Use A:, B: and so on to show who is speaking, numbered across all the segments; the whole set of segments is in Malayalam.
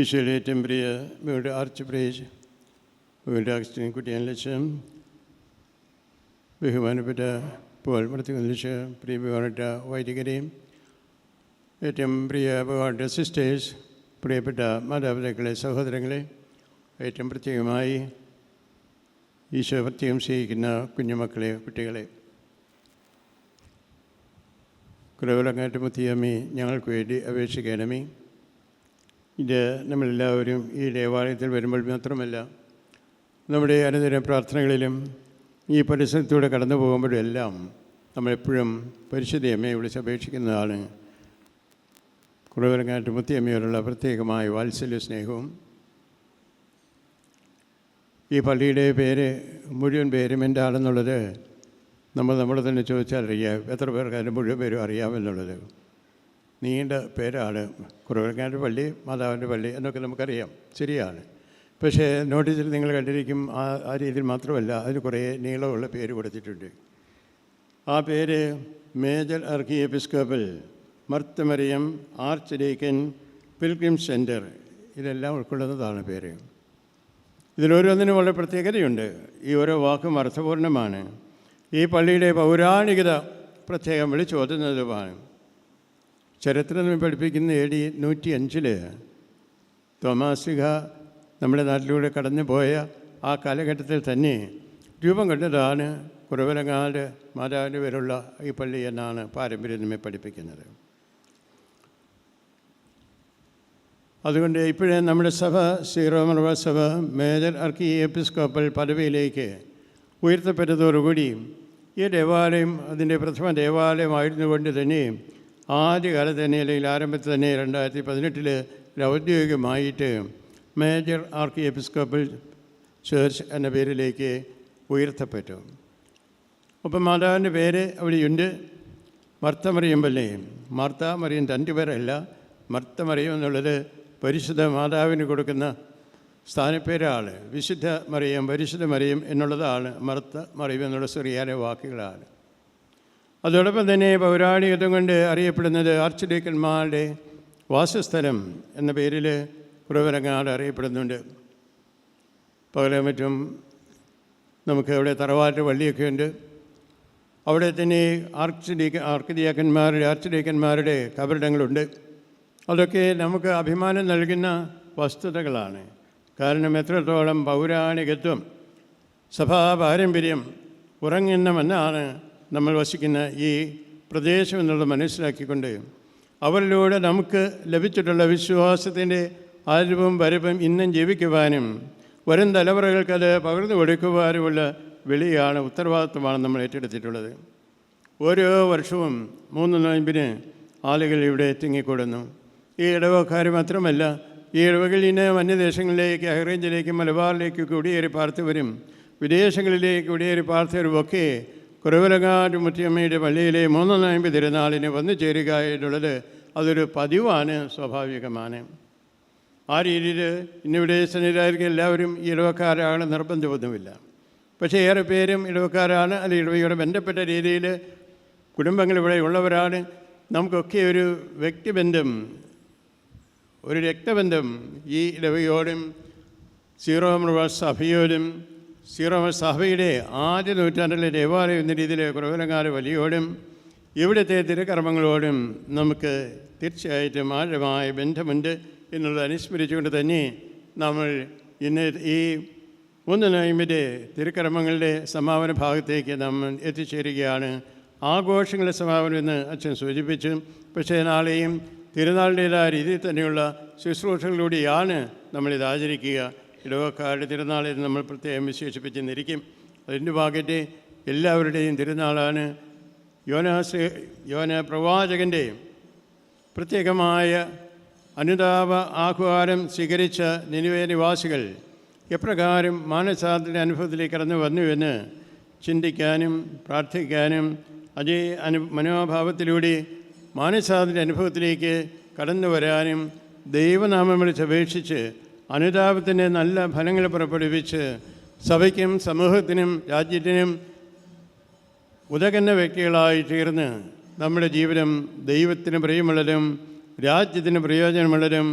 A: ഈശോയിലെ ഏറ്റവും പ്രിയ വീട് ആർച്ച് പ്രേജ് വീട് അഗസ്റ്റിൻ കുട്ടിയൻ ലക്ഷം ബഹുമാനപ്പെട്ട പോൾ മടത്തി ലക്ഷ്യം പ്രിയ ബഹുമാനപ്പെട്ട വൈദികരെയും ഏറ്റവും പ്രിയ ബഹുമാനപ്പെട്ട സിസ്റ്റേഴ്സ് പ്രിയപ്പെട്ട മാതാപിതാക്കളെ സഹോദരങ്ങളെ ഏറ്റവും പ്രത്യേകമായി ഈശോ പ്രത്യേകം സ്നേഹിക്കുന്ന കുഞ്ഞുമക്കളെ കുട്ടികളെ. കുറവിലങ്ങാട്ട് മുത്തിയമ്മി ഞങ്ങൾക്ക് വേണ്ടി അപേക്ഷിക്കണമേ. ഇത് നമ്മളെല്ലാവരും ഈ ദേവാലയത്തിൽ വരുമ്പോൾ മാത്രമല്ല നമ്മുടെ അനുദിന പ്രാർത്ഥനകളിലും ഈ പരിസരത്തൂടെ കടന്നു പോകുമ്പോഴും എല്ലാം നമ്മളെപ്പോഴും പരിശുദ്ധ അമ്മയെ വിളിച്ച് അപേക്ഷിക്കുന്നതാണ്. കുറവിലങ്ങാട്ട് മുത്തിയമ്മയോടുള്ള പ്രത്യേകമായ വാത്സല്യ സ്നേഹവും ഈ പള്ളിയുടെ പേര് മുഴുവൻ പേരും എന്റെ ആളെന്നുള്ളത് നമ്മൾ നമ്മൾ തന്നെ ചോദിച്ചാൽ അറിയാം. എത്ര പേർക്ക് അതിന്റെ മുഴുവൻ പേരും അറിയാമെന്നുള്ളത്. നീണ്ട പേരാണ്. കുറവരങ്ങാന്റെ പള്ളി മാതാവിന്റെ പള്ളി എന്നൊക്കെ നമുക്കറിയാം. ശരിയാണ്. പക്ഷേ നോട്ടീസിൽ നിങ്ങൾ കണ്ടിരിക്കും ആ ആ രീതിയിൽ മാത്രമല്ല അതിന് കുറേ നീളമുള്ള പേര് കൊടുത്തിട്ടുണ്ട്. ആ പേര് major archiepiscopal Marth Mariam archdeacon pilgrim centre ഇതെല്ലാം ഉൾക്കൊള്ളുന്നതാണ് പേര്. ഇതിലോരോന്നിനും വളരെ പ്രത്യേകതയുണ്ട്. ഈ ഓരോ വാക്കും അർത്ഥപൂർണമാണ് ഈ പള്ളിയുടെ പൗരാണികത പ്രത്യേകം വിളിച്ചോതുന്നതുമാണ്. ചരിത്രം പഠിപ്പിക്കുന്ന എ ഡി നൂറ്റി അഞ്ചിൽ തോമാസിക നമ്മുടെ നാട്ടിലൂടെ കടന്നു പോയ ആ കാലഘട്ടത്തിൽ തന്നെ രൂപം കണ്ടതാണ് കുറവലങ്ങാട് മാതാവിന്റെ പേരുള്ള ഈ പള്ളി എന്നാണ് പാരമ്പര്യം നമ്മെ പഠിപ്പിക്കുന്നത്. അതുകൊണ്ട് ഇപ്പോഴേ നമ്മുടെ സഭ സീറോ മലബാർ സഭ മേജർ അർക്കി എപ്പിസ്കോപ്പൽ പദവിയിലേക്ക് ഉയർത്തപ്പെട്ടതോടുകൂടി ഈ ദേവാലയം അതിന്റെ പ്രഥമ ദേവാലയമായിരുന്നുകൊണ്ട് തന്നെ ആദ്യകാലത്ത് തന്നെ അല്ലെങ്കിൽ ആരംഭത്തിൽ തന്നെ രണ്ടായിരത്തി പതിനെട്ടിൽ ഔദ്യോഗികമായിട്ട് മേജർ ആർക്കി എപ്പിസ്കോപ്പൽ ചേർച്ച് എന്ന പേരിലേക്ക് ഉയർത്തപ്പെട്ടു. അപ്പം മാതാവിന്റെ പേര് അവിടെയുണ്ട്. മർത്ത മറിയം പല്ലേ മറിയും തന്റെ പേരല്ല മർത്ത മറിയം എന്നുള്ളത് പരിശുദ്ധ മാതാവിന് കൊടുക്കുന്ന സ്ഥാനപ്പേരാണ്. വിശുദ്ധ മറിയം പരിശുദ്ധ മറിയം എന്നുള്ളതാണ് മർത്ത മറിയും എന്നുള്ള ചെറിയ വാക്കുകളാണ്. അതോടൊപ്പം തന്നെ പൗരാണികത്വം കൊണ്ട് അറിയപ്പെടുന്നത് ആർച്ച് ഡീക്കന്മാരുടെ വാസസ്ഥലം എന്ന പേരിൽ കുറവരങ്ങാട് അറിയപ്പെടുന്നുണ്ട്. പകലെ മറ്റും നമുക്ക് അവിടെ തറവാട്ട് പള്ളിയൊക്കെ ഉണ്ട്. അവിടെ തന്നെ ആർച്ച് ആർക്കിഡിയാക്കന്മാരുടെ ആർച്ച് ഡീക്കന്മാരുടെ കബറിടങ്ങളുണ്ട്. അതൊക്കെ നമുക്ക് അഭിമാനം നൽകുന്ന വസ്തുതകളാണ്. കാരണം എത്രത്തോളം പൗരാണികത്വം സഭാ പാരമ്പര്യം ഉറങ്ങുന്നമെന്നാണ് നമ്മൾ വസിക്കുന്ന ഈ പ്രദേശം എന്നുള്ളത് മനസ്സിലാക്കിക്കൊണ്ട് അവരിലൂടെ നമുക്ക് ലഭിച്ചിട്ടുള്ള വിശ്വാസത്തിന്റെ ആരവും വരവും ഇന്നും ജീവിക്കുവാനും വരും തലമുറകൾക്കത് പകർന്നു കൊടുക്കുവാനുമുള്ള വിളിയാണ് ഉത്തരവാദിത്വമാണ് നമ്മൾ ഏറ്റെടുത്തിട്ടുള്ളത്. ഓരോ വർഷവും മൂന്ന് നോയമ്പിന് ആളുകൾ ഇവിടെ തിങ്ങിക്കൂടുന്നു. ഈ ഇടവക്കാർ മാത്രമല്ല ഈ ഇടവകളിൽ നിന്ന് അന്യദേശങ്ങളിലേക്ക് ഹൈറേഞ്ചിലേക്ക് മലബാറിലേക്ക് കുടിയേറി പാർത്തവരും വിദേശങ്ങളിലേക്ക് കുടിയേറി പാർത്തവരുമൊക്കെ കുറവലങ്ങാട് മുറ്റിയമ്മയുടെ പള്ളിയിലെ മൂന്ന് നോയമ്പ് തിരുനാളിന് വന്നു ചേരുക എന്നുള്ളത് അതൊരു പതിവാണ് സ്വാഭാവികമാണ്. ആ രീതിയിൽ ഇന്നിവിടെ സന്നിധായിരിക്കും എല്ലാവരും ഇടവക്കാരാണ് നിർബന്ധമൊന്നുമില്ല. പക്ഷേ ഏറെ പേരും ഇടവക്കാരാണ് അല്ലെങ്കിൽ ഇടവയോട് ബന്ധപ്പെട്ട രീതിയിൽ കുടുംബങ്ങൾ ഇവിടെ ഉള്ളവരാണ്. നമുക്കൊക്കെ ഒരു വ്യക്തിബന്ധം ഒരു രക്തബന്ധം ഈ ഇടവയോടും സീറോ മൃഗ സഭയോടും സീറോ സഭയുടെ ആദ്യ നൂറ്റാണ്ടിലെ ദേവാലയം എന്ന രീതിയിലെ കുറവലങ്ങാട് വലിയോടും ഇവിടുത്തെ തിരുക്കർമ്മങ്ങളോടും നമുക്ക് തീർച്ചയായിട്ടും ആഴമായ ബന്ധമുണ്ട് എന്നുള്ളത് അനുസ്മരിച്ചുകൊണ്ട് തന്നെ നമ്മൾ ഇന്ന് ഈ മൂന്ന് നോയമ്പിന്റെ തിരുക്കർമ്മങ്ങളുടെ സമാപന ഭാഗത്തേക്ക് നമ്മൾ എത്തിച്ചേരുകയാണ്. ആഘോഷങ്ങളുടെ സമാപനം എന്ന് അച്ഛൻ സൂചിപ്പിച്ചു. പക്ഷേ നാളെയും തിരുനാളിന്റേതായ രീതിയിൽ തന്നെയുള്ള ശുശ്രൂഷകളിലൂടെയാണ് നമ്മളിത് ആചരിക്കുക. ഇടവക്കാരുടെ തിരുനാളിൽ നമ്മൾ പ്രത്യേകം വിശേഷിപ്പിച്ചെന്നിരിക്കും അതിന്റെ ഭാഗത്തെ എല്ലാവരുടെയും തിരുനാളാണ് യോനാസ് യോന പ്രവാചകന്റെയും പ്രത്യേകമായ അനുതാപ ആഹ്വാനം സ്വീകരിച്ച നിനിവേ നിവാസികൾ എപ്രകാരം മാനസാന്തര അനുഭവത്തിലേക്ക് കടന്നു വന്നുവെന്ന് ചിന്തിക്കാനും പ്രാർത്ഥിക്കാനും അതേ അനു മനോഭാവത്തിലൂടെ മാനസാന്തര അനുഭവത്തിലേക്ക് കടന്നു വരാനും ദൈവനാമം വിളിച്ചപേക്ഷിച്ച് അനുതാപത്തിന്റെ നല്ല ഫലങ്ങൾ പുറപ്പെടുവിച്ച് സഭയ്ക്കും സമൂഹത്തിനും രാജ്യത്തിനും ഉതകുന്ന വ്യക്തികളായി തീർന്ന് നമ്മുടെ ജീവിതം ദൈവത്തിന് പ്രിയമുള്ളതും രാജ്യത്തിന് പ്രയോജനമുള്ളതും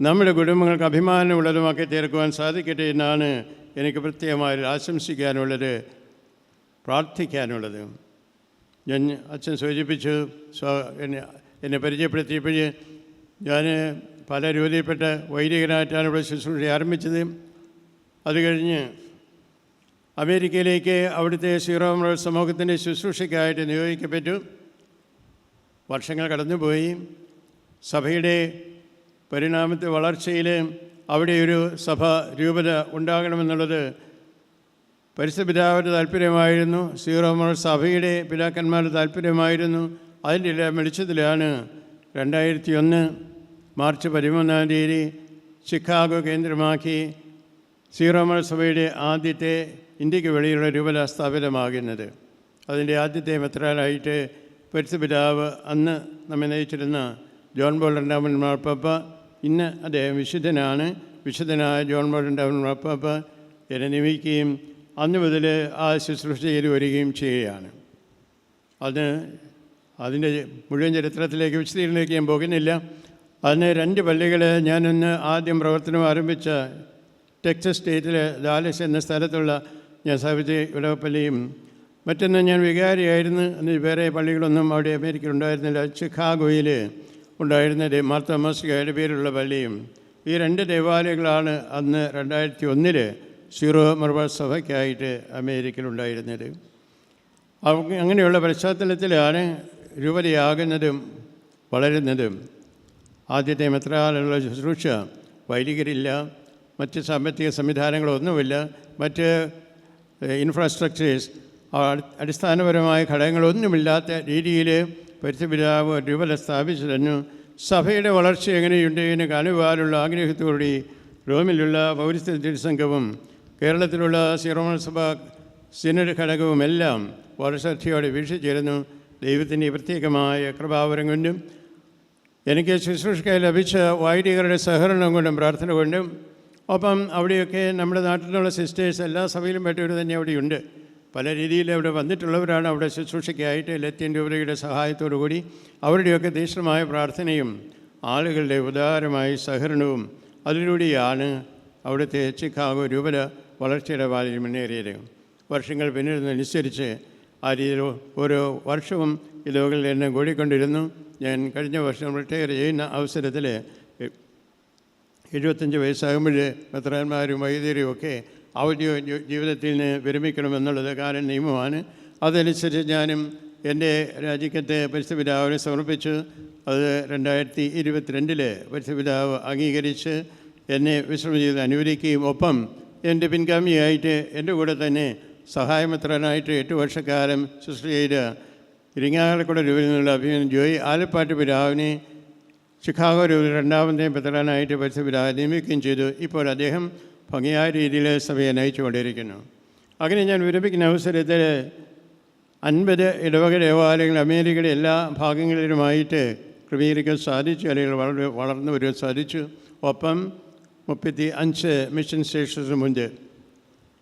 A: നമ്മുടെ കുടുംബങ്ങൾക്ക് അഭിമാനമുള്ളതുമൊക്കെ തീർക്കുവാൻ സാധിക്കട്ടെ എന്നാണ് എനിക്ക് പ്രത്യേകമായി ആശംസിക്കാനുള്ളത് പ്രാർത്ഥിക്കാനുള്ളത്. ഞാൻ അച്ഛൻ സൂചിപ്പിച്ചു എന്നെ എന്നെ പരിചയപ്പെടുത്തിയപ്പോൾ ഞാൻ പല രൂപയിൽപ്പെട്ട വൈദികനായിട്ടാണ് ഇവിടെ ശുശ്രൂഷ ആരംഭിച്ചത്. അത് കഴിഞ്ഞ് അമേരിക്കയിലേക്ക് അവിടുത്തെ സീറോ സമൂഹത്തിന്റെ ശുശ്രൂഷയ്ക്കായിട്ട് നിയോഗിക്കപ്പെട്ടു. വർഷങ്ങൾ കടന്നുപോയി. സഭയുടെ പരിണാമത്തെ വളർച്ചയിൽ അവിടെ ഒരു സഭ രൂപത ഉണ്ടാകണമെന്നുള്ളത് പരിസ്ഥിതിപിതാവിന്റെ താല്പര്യമായിരുന്നു. സീറോ മോൾ സഭയുടെ പിതാക്കന്മാരുടെ താല്പര്യമായിരുന്നു. അതിന്റെ എല്ലാം വെളിച്ചത്തിലാണ് രണ്ടായിരത്തി ഒന്ന് മാർച്ച് പതിമൂന്നാം തീയതി ചിക്കാഗോ കേന്ദ്രമാക്കി സീറോമൾ സഭയുടെ ആദ്യത്തെ ഇന്ത്യയ്ക്ക് വെളിയിലുള്ള രൂപല സ്ഥാപിതമാകുന്നത്. അതിന്റെ ആദ്യത്തെ മെത്രാലായിട്ട് പരിശുദ്ധപിതാവ് അന്ന് നമ്മെ നയിച്ചിരുന്ന ജോൺ ബോൾ രണ്ടാമൻ മാർപ്പാപ്പ ഇന്ന് അദ്ദേഹം വിശുദ്ധനാണ്. വിശുദ്ധനായ ജോൺ ബോൾ രണ്ടാമൻ മാർപ്പാപ്പ എന്നെ നിയമിക്കുകയും അന്ന് മുതൽ ആ ശുശ്രൂഷ ചെയ്തു വരികയും ചെയ്യുകയാണ്. അതിന് അതിന്റെ മുഴുവൻ ചരിത്രത്തിലേക്ക് വിശദീകരണത്തിലേക്ക് ഞാൻ പോകുന്നില്ല. അന്ന് രണ്ട് പള്ളികളെ ഞാനൊന്ന് ആദ്യം പ്രവർത്തനം ആരംഭിച്ച ടെക്സസ് സ്റ്റേറ്റിലെ ദാലസ് എന്ന സ്ഥലത്തുള്ള ഞാൻ സ്ഥാപിച്ച ഇടവപ്പള്ളിയും മറ്റൊന്ന് ഞാൻ വികാരിയായിരുന്നു. അന്ന് വേറെ പള്ളികളൊന്നും അവിടെ അമേരിക്കയിൽ ഉണ്ടായിരുന്നില്ല ചിക്കാഗോയിൽ ഉണ്ടായിരുന്നത് മാർത്തമാസികയുടെ പേരുള്ള പള്ളിയും. ഈ രണ്ട് ദേവാലയങ്ങളാണ് അന്ന് രണ്ടായിരത്തി ഒന്നിൽ സീറോ മർബ സഭയ്ക്കായിട്ട് അമേരിക്കയിൽ ഉണ്ടായിരുന്നത് അങ്ങനെയുള്ള പശ്ചാത്തലത്തിലാണ് രൂപതയാകുന്നതും വളരുന്നതും. ആദ്യത്തെ മെത്രാലുള്ള ശുശ്രൂഷ വൈദികരില്ല മറ്റ് സാമ്പത്തിക സംവിധാനങ്ങളൊന്നുമില്ല മറ്റ് ഇൻഫ്രാസ്ട്രക്ചേഴ്സ് അടിസ്ഥാനപരമായ ഘടകങ്ങളൊന്നുമില്ലാത്ത രീതിയിൽ പരിശുപിതാവ് രൂപത സ്ഥാപിച്ചു തന്നു സഭയുടെ വളർച്ച എങ്ങനെയുണ്ട് എന്ന് കാണുവാനുള്ള ആഗ്രഹത്തോടെ റോമിലുള്ള പൗരസ്ത്യ സംഘവും കേരളത്തിലുള്ള സിറോമൺ സിനഡ് ഘടകവുമെല്ലാം വളരെ ശ്രദ്ധയോടെ വീക്ഷിച്ചിരുന്നു. ദൈവത്തിന്റെ പ്രത്യേകമായ കൃപാവരം കൊണ്ടും എനിക്ക് ശുശ്രൂഷയ്ക്കായി ലഭിച്ച വൈദികരുടെ സഹകരണം കൊണ്ടും പ്രാർത്ഥന കൊണ്ടും ഒപ്പം അവിടെയൊക്കെ നമ്മുടെ നാട്ടിലുള്ള സിസ്റ്റേഴ്സ് എല്ലാ സഭയിലും പറ്റിയവർ തന്നെ അവിടെയുണ്ട്. പല രീതിയിൽ അവിടെ വന്നിട്ടുള്ളവരാണ് അവിടെ ശുശ്രൂഷയ്ക്കായിട്ട് ലത്തീൻ രൂപതയുടെ സഹായത്തോടു കൂടി അവരുടെയൊക്കെ തീക്ഷണമായ പ്രാർത്ഥനയും ആളുകളുടെ ഉദാരമായ സഹകരണവും അതിലൂടെയാണ് അവിടുത്തെ ചിക്കാഗോ രൂപത വളർച്ചയുടെ പാലിൽ മുന്നേറിയത്. വർഷങ്ങൾ പിന്നിടുന്നതനുസരിച്ച് ആ രീതിയിൽ ഓരോ വർഷവും ഈ ലോകത്തിൽ എന്നെ കൂടിക്കൊണ്ടിരുന്നു. ഞാൻ കഴിഞ്ഞ വർഷം റിട്ടയർ ചെയ്യുന്ന അവസരത്തിൽ എഴുപത്തഞ്ച് വയസ്സാകുമ്പോൾ മെത്രാന്മാരും വൈദ്യരും ഒക്കെ ഔദ്യോഗിക ജീവിതത്തിൽ നിന്ന് വിരമിക്കണമെന്നുള്ളത് കാലം നിയമമാണ്. അതനുസരിച്ച് ഞാനും എന്റെ രാജിക്കത്തെ പരിസ്ഥിതിപിതാവിനെ സമർപ്പിച്ചു. അത് രണ്ടായിരത്തി ഇരുപത്തിരണ്ടിൽ പരിസ്ഥിതിപിതാവ് അംഗീകരിച്ച് എന്നെ വിശ്രമ ചെയ്ത് അനുവദിക്കുകയും ഒപ്പം എന്റെ പിൻഗാമിയായിട്ട് എന്റെ കൂടെ തന്നെ സഹായമിത്രനായിട്ട് എട്ട് വർഷക്കാലം ശുശ്രൂഷ ചെയ്ത ഇരിങ്ങാലക്കുട രൂപയിൽ നിന്നുള്ള അഭിമന് ജോയി ആലപ്പാട്ട് പിതാവിനെ ചിക്കാഗോ രൂപയിൽ രണ്ടാമത്തെ പിതറാനായിട്ട് പരിസ്ഥിതിപിതാവ് നിയമിക്കുകയും ചെയ്തു. ഇപ്പോൾ അദ്ദേഹം ഭംഗിയായ രീതിയിൽ സഭയെ നയിച്ചുകൊണ്ടിരിക്കുന്നു. അങ്ങനെ ഞാൻ വിരമിക്കുന്ന അവസരത്തിൽ അൻപത് ഇടവക ദേവാലയങ്ങൾ അമേരിക്കയുടെ എല്ലാ ഭാഗങ്ങളിലുമായിട്ട് ക്രമീകരിക്കാൻ സാധിച്ചു അല്ലെങ്കിൽ വളർന്നു വരുവാൻ സാധിച്ചു. ഒപ്പം മുപ്പത്തി അഞ്ച് മിഷൻ സ്റ്റേഷൻസിന് മുൻപ്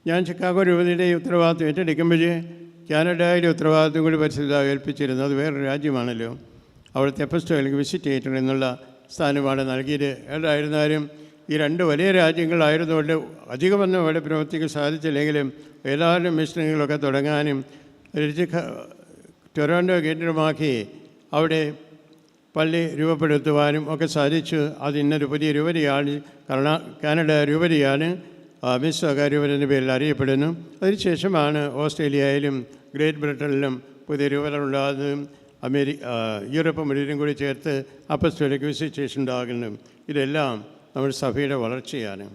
A: ഞാൻ ചിക്കാഗോ രൂപതയുടെ ഉത്തരവാദിത്വം ഏറ്റെടുക്കുമ്പോൾ കാനഡയുടെ ഉത്തരവാദിത്വം കൂടി പരിസ്ഥിതി ഏൽപ്പിച്ചിരുന്നു അത് വേറൊരു രാജ്യമാണല്ലോ. അവിടുത്തെ എപ്പസ്റ്റോയിലേക്ക് വിസിറ്റ് ചെയ്തിട്ടുണ്ട് എന്നുള്ള സ്ഥാനമാണ് നൽകിയത് ഏതായിരുന്നാലും ഈ രണ്ട് വലിയ രാജ്യങ്ങളായിരുന്നുകൊണ്ട് അധികമൊന്നും അവിടെ പ്രവർത്തിക്കാൻ സാധിച്ചില്ലെങ്കിലും ഏതാനും മിഷനുകളൊക്കെ തുടങ്ങാനും ടൊറാൻഡോ കേന്ദ്രമാക്കി അവിടെ പള്ളി രൂപപ്പെടുത്തുവാനും ഒക്കെ സാധിച്ചു. അത് ഇന്നൊരു പുതിയ രൂപതയാണ് കർണാ കാനഡ രൂപതയാണ്. മിസ് രൂപതയുടെ പേരിൽ അറിയപ്പെടുന്നു. അതിനുശേഷമാണ് ഓസ്ട്രേലിയയിലും ഗ്രേറ്റ് ബ്രിട്ടനിലും പുതിയ രൂപതകളുണ്ടാകുന്നതും അമേരിക്ക അമേരി യൂറോപ്പ് മുഴുവനും കൂടി ചേർത്ത് അപ്പസ്റ്റോലിക് വിസിറ്റേഷൻ ഉണ്ടാകുന്നു. ഇതെല്ലാം നമ്മുടെ സഭയുടെ വളർച്ചയാണ്.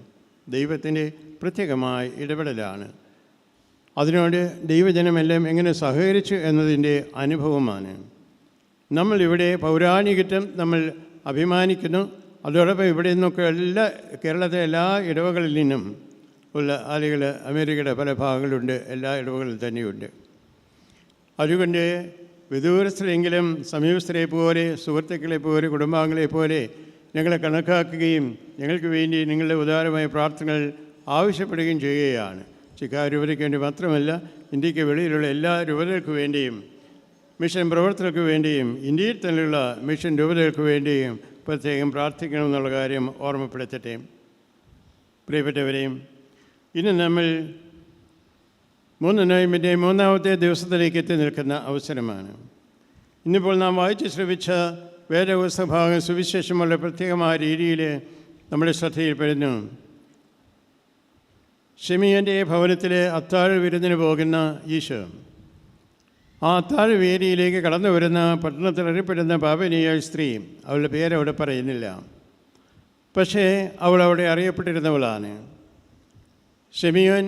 A: ദൈവത്തിന്റെ പ്രത്യേകമായ ഇടപെടലാണ്. അതിനോട് ദൈവജനമെല്ലാം എങ്ങനെ സഹകരിച്ചു എന്നതിന്റെ അനുഭവമാണ്. നമ്മളിവിടെ പൗരാണികത്വം നമ്മൾ അഭിമാനിക്കുന്നു. അതോടൊപ്പം ഇവിടെ നിന്നൊക്കെ എല്ലാ കേരളത്തിലെ എല്ലാ ഇടവകളിൽ നിന്നും ഉള്ള ആളുകൾ അമേരിക്കയുടെ പല ഭാഗങ്ങളുണ്ട് എല്ലാ ഇടവുകളിൽ തന്നെയുണ്ട്. അതുകൊണ്ട് വിദൂരസ്ഥരെങ്കിലും സമീപസ്ഥരെ പോലെ സുഹൃത്തുക്കളെ പോലെ കുടുംബാംഗങ്ങളെ പോലെ ഞങ്ങളെ കണക്കാക്കുകയും ഞങ്ങൾക്ക് വേണ്ടി നിങ്ങളുടെ ഉദാരമായ പ്രാർത്ഥനകൾ ആവശ്യപ്പെടുകയും ചെയ്യുകയാണ്. ചിക്കാ രൂപതയ്ക്ക് വേണ്ടി മാത്രമല്ല ഇന്ത്യയ്ക്ക് വെളിയിലുള്ള എല്ലാ രൂപതകൾക്ക് വേണ്ടിയും മിഷൻ പ്രവർത്തകർക്ക് വേണ്ടിയും ഇന്ത്യയിൽ തന്നെയുള്ള മിഷൻ രൂപതകൾക്ക് വേണ്ടിയും പ്രത്യേകം പ്രാർത്ഥിക്കണമെന്നുള്ള കാര്യം ഓർമ്മപ്പെടുത്തട്ടെ. പ്രിയപ്പെട്ടവരെയും ഇന്ന് നമ്മൾ മൂന്ന് നോയമ്പിന്റെ മൂന്നാമത്തെ ദിവസത്തിലേക്ക് എത്തി നിൽക്കുന്ന അവസരമാണ്. ഇന്നിപ്പോൾ നാം വായിച്ച് ശ്രമിച്ച വേദപുസ്തഭാഗം സുവിശേഷമുള്ള പ്രത്യേകമായ രീതിയിൽ നമ്മുടെ ശ്രദ്ധയിൽപ്പെടുന്നു. ഷെമിയന്റെ ഭവനത്തിലെ അത്താഴ വിരുന്നിന് പോകുന്ന ഈശോ. ആ അത്താഴ വേദിയിലേക്ക് കടന്നു വരുന്ന പട്ടണത്തിൽ അറിയപ്പെടുന്ന പാപനീയ സ്ത്രീ അവളുടെ പേരവിടെ പറയുന്നില്ല. പക്ഷേ അവൾ അവിടെ അറിയപ്പെട്ടിരുന്നവളാണ്. ഷെമിയോൻ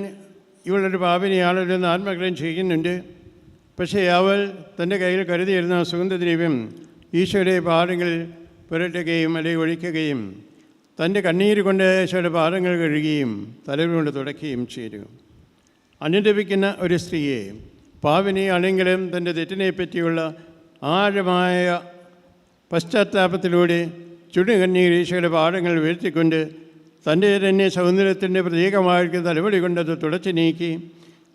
A: ഇവളൊരു പാപിനിയാളൊരു ആത്മഗ്രഹം ചെയ്യുന്നുണ്ട്. പക്ഷേ അവൾ തന്റെ കയ്യിൽ കരുതിയിരുന്ന സുഗന്ധദ്രവ്യം ഈശോയുടെ പാദങ്ങളിൽ പുരട്ടുകയും അല്ലെങ്കിൽ ഒഴിക്കുകയും തന്റെ കണ്ണീര് കൊണ്ട് ഈശോയുടെ പാദങ്ങൾ കഴുകുകയും കൊണ്ട് തുടയ്ക്കുകയും ചെയ്തു. അനുദപിക്കുന്ന ഒരു സ്ത്രീയെ പാവിനിയാണെങ്കിലും തന്റെ തെറ്റിനെ പറ്റിയുള്ള ആഴമായ പശ്ചാത്താപത്തിലൂടെ ചുടുകണ്ണീർ ഈശോയുടെ പാദങ്ങൾ വീഴ്ത്തിക്കൊണ്ട് തന്റെ തന്നെ സൗന്ദര്യത്തിന്റെ പ്രതീകമായിരിക്കും തലവടി കൊണ്ടത് തുടച്ചു നീക്കി.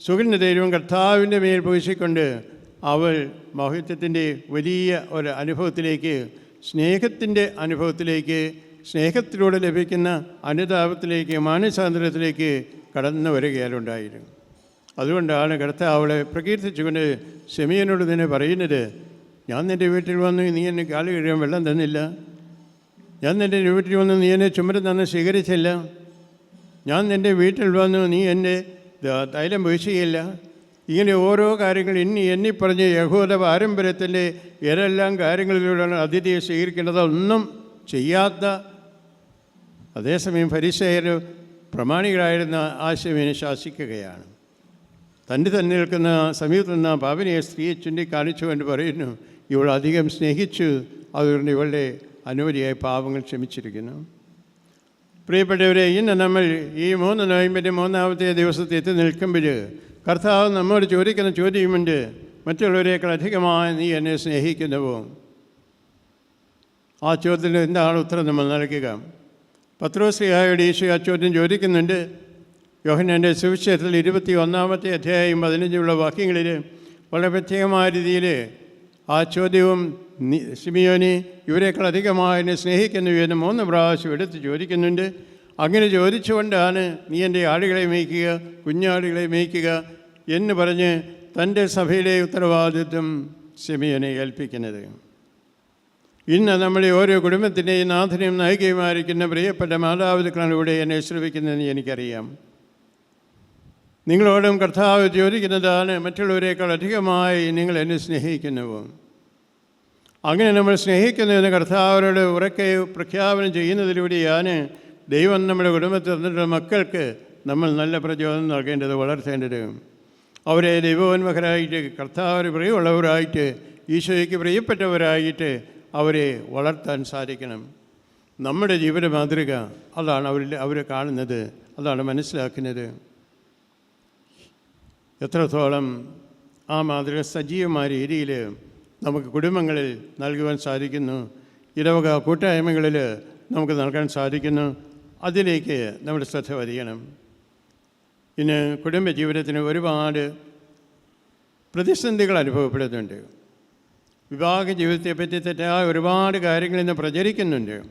A: സുഗന്ധതൈര്യവും കർത്താവിന്റെ മേൽ പൂശിക്കൊണ്ട് അവൾ മൗഹിത്യത്തിന്റെ വലിയ ഒരു അനുഭവത്തിലേക്ക് സ്നേഹത്തിന്റെ അനുഭവത്തിലേക്ക് സ്നേഹത്തിലൂടെ ലഭിക്കുന്ന അനുതാപത്തിലേക്ക് മാനസാന്തരത്തിലേക്ക് കടന്നു വരികയാലുണ്ടായിരുന്നു. അതുകൊണ്ടാണ് കർത്താവ് അവളെ പ്രകീർത്തിച്ചുകൊണ്ട് സെമിയനോട് തന്നെ പറയുന്നത് ഞാൻ നിന്റെ വീട്ടിൽ വന്നു നീ എന്നെ കാൽ കഴിയാൻ വെള്ളം തന്നില്ല. ഞാൻ നിന്റെ വീട്ടിൽ വന്ന് നീ എന്നെ ചുമരം തന്നെ സ്വീകരിച്ചില്ല. ഞാൻ നിന്റെ വീട്ടിൽ വന്ന് നീ എന്നെ തൈലം വീശിയില്ല. ഇങ്ങനെ ഓരോ കാര്യങ്ങൾ ഇനി എന്നീ പറഞ്ഞ് യഹൂദ പാരമ്പര്യത്തിന്റെ ഏതെല്ലാം കാര്യങ്ങളിലൂടെയാണ് അതിഥിയെ സ്വീകരിക്കേണ്ടത് ഒന്നും ചെയ്യാത്ത അതേസമയം ഫരിസേയർ പ്രമാണികളായിരുന്ന ആശയവിനെ ശാസിക്കുകയാണ്. തന്റെ തന്നെ നിൽക്കുന്ന സമീപത്ത് നിന്ന പാപിനിയെ സ്ത്രീയെ ചൂണ്ടിക്കാണിച്ചുകൊണ്ട് പറയുന്നു. ഇവൾ അധികം സ്നേഹിച്ചു. അതുകൊണ്ട് ഇവളുടെ അനവധിയായ പാപങ്ങൾ ക്ഷമിച്ചിരിക്കുന്നു. പ്രിയപ്പെട്ടവരെ ഇന്ന് നമ്മൾ ഈ മൂന്ന് നോയമ്പിന്റെ മൂന്നാമത്തെ ദിവസത്തെ എത്തി നിൽക്കുമ്പോൾ കർത്താവ് നമ്മോട് ചോദിക്കുന്ന ചോദ്യമുണ്ട്. മറ്റുള്ളവരെക്കാൾ അധികമായി നീ എന്നെ സ്നേഹിക്കുന്നുവോ? ആ ചോദ്യത്തിന് എന്താണ് ഉത്തരം നമ്മൾ നൽകുക? പത്രോശ്രീയായുടെ ഈശോ ആ ചോദ്യം ചോദിക്കുന്നുണ്ട്. യോഹനന്റെ സുവിശേഷത്തിൽ ഇരുപത്തി ഒന്നാമത്തെ അധ്യായം പതിനഞ്ചുള്ള വാക്യങ്ങളിൽ വളരെ പ്രത്യേകമായ രീതിയിൽ ആ ചോദ്യവും സിമിയോനി ഇവരെക്കാൾ അധികമായി എന്നെ സ്നേഹിക്കുന്നു എന്ന് മൂന്ന് പ്രാവശ്യം എടുത്ത് ചോദിക്കുന്നുണ്ട്. അങ്ങനെ ചോദിച്ചുകൊണ്ടാണ് നീ എന്റെ ആടുകളെ മേയ്ക്കുക കുഞ്ഞാടുകളെ മേയ്ക്കുക എന്ന് പറഞ്ഞ് തന്റെ സഭയിലെ ഉത്തരവാദിത്വം സിമിയോനെ ഏൽപ്പിക്കുന്നത്. ഇന്ന് നമ്മുടെ ഓരോ കുടുംബത്തിന്റെയും നാഥനെയും നായികയുമായിരിക്കുന്ന പ്രിയപ്പെട്ട മാതാപിതാക്കളിലൂടെ എന്നെ ശ്രമിക്കുന്നതെന്ന് എനിക്കറിയാം. നിങ്ങളോടും കർത്താവ് ചോദിക്കുന്നതാണ് മറ്റുള്ളവരെക്കാൾ അധികമായി നിങ്ങൾ എന്നെ സ്നേഹിക്കുന്നുവോ അങ്ങനെ നമ്മൾ സ്നേഹിക്കുന്നതിന് കർത്താവിനോട് ഉറക്കെ പ്രഖ്യാപനം ചെയ്യുന്നതിലൂടെയാണ് ദൈവം നമ്മുടെ കുടുംബത്തിൽ തന്നിട്ടുള്ള മക്കൾക്ക് നമ്മൾ നല്ല പ്രചോദനം നൽകേണ്ടത് വളർത്തേണ്ടത്. അവരെ ദൈവോന്മഹരായിട്ട് കർത്താവിന് പ്രിയമുള്ളവരായിട്ട് ഈശോയ്ക്ക് പ്രിയപ്പെട്ടവരായിട്ട് അവരെ വളർത്താൻ സാധിക്കണം. നമ്മുടെ ജീവിത മാതൃക അതാണ് അവരിൽ അവർ കാണുന്നത് അതാണ് മനസ്സിലാക്കുന്നത്. എത്രത്തോളം ആ മാതൃക സജീവമായ രീതിയിൽ നമുക്ക് കുടുംബങ്ങളിൽ നൽകുവാൻ സാധിക്കുന്നു ഇടവക കൂട്ടായ്മകളിൽ നമുക്ക് നൽകാൻ സാധിക്കുന്നു അതിലേക്ക് നമ്മുടെ ശ്രദ്ധ പതിയണം ഇന്ന് കുടുംബ ജീവിതത്തിന് ഒരുപാട് പ്രതിസന്ധികൾ അനുഭവപ്പെടുന്നുണ്ട്. വിവാഹ ജീവിതത്തെപ്പറ്റി തെറ്റായ ഒരുപാട് കാര്യങ്ങൾ ഇന്ന് പ്രചരിക്കുന്നുണ്ട്.